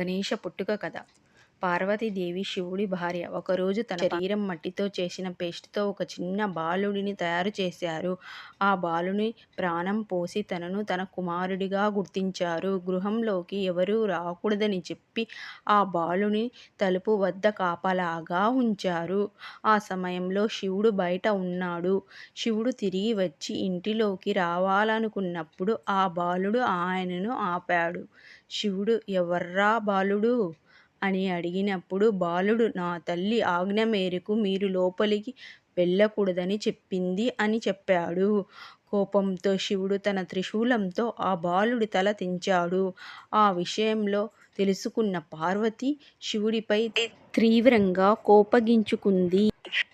గణేష పుట్టుక కథ. పార్వతీదేవి శివుడి భార్య. ఒకరోజు తన శరీరం మట్టితో చేసిన పేస్ట్తో ఒక చిన్న బాలుడిని తయారు చేశారు. ఆ బాలుని ప్రాణం పోసి తనను తన కుమారుడిగా గుర్తించారు. గృహంలోకి ఎవరూ రాకూడదని చెప్పి ఆ బాలుని తలుపు వద్ద కాపలాగా ఉంచారు. ఆ సమయంలో శివుడు బయట ఉన్నాడు. శివుడు తిరిగి వచ్చి ఇంటిలోకి రావాలనుకున్నప్పుడు ఆ బాలుడు ఆయనను ఆపాడు. శివుడు ఎవర్రా బాలుడు? అని అడిగినప్పుడు బాలుడు నా తల్లి ఆజ్ఞ మేరకు మీరు లోపలికి వెళ్ళకూడదని చెప్పింది అని చెప్పాడు. కోపంతో శివుడు తన త్రిశూలంతో ఆ బాలుడి తల తెంచాడు. ఆ విషయంలో తెలుసుకున్న పార్వతి శివుడిపై తీవ్రంగా కోపగించుకుంది.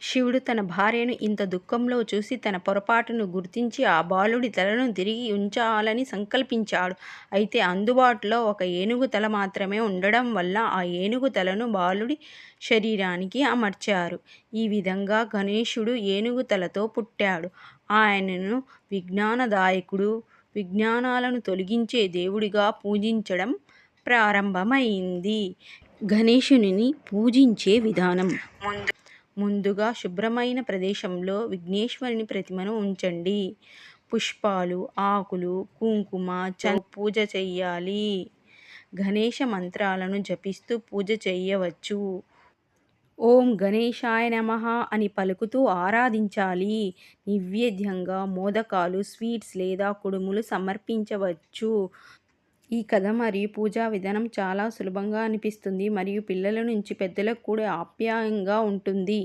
శివుడు తన భార్యను ఇంత దుఃఖంలో చూసి తన పొరపాటును గుర్తించి ఆ బాలుడి తలను తిరిగి ఉంచాలని సంకల్పించాడు. అయితే అందుబాటులో ఒక ఏనుగు తల మాత్రమే ఉండడం వల్ల ఆ ఏనుగు తలను బాలుడి శరీరానికి అమర్చారు. ఈ విధంగా గణేశుడు ఏనుగు తలతో పుట్టాడు. ఆయనను విజ్ఞానదాయకుడు విజ్ఞానాలను తొలగించే దేవుడిగా పూజించడం ప్రారంభమైంది. గణేశుని పూజించే విధానం. ముందుగా శుభ్రమైన ప్రదేశంలో విఘ్నేశ్వరుని ప్రతిమను ఉంచండి. పుష్పాలు ఆకులు కుంకుమ చ పూజ చెయ్యాలి. గణేష మంత్రాలను జపిస్తూ పూజ చేయవచ్చు ఓం గణేశాయ నమ అని పలుకుతూ ఆరాధించాలి. నివేద్యంగా మోదకాలు స్వీట్స్ లేదా కుడుములు సమర్పించవచ్చు. ఈ కథ మరియు పూజా విధానం చాలా సులభంగా అనిపిస్తుంది మరియు పిల్లల నుంచి పెద్దలకు కూడా ఆప్యాయంగా ఉంటుంది.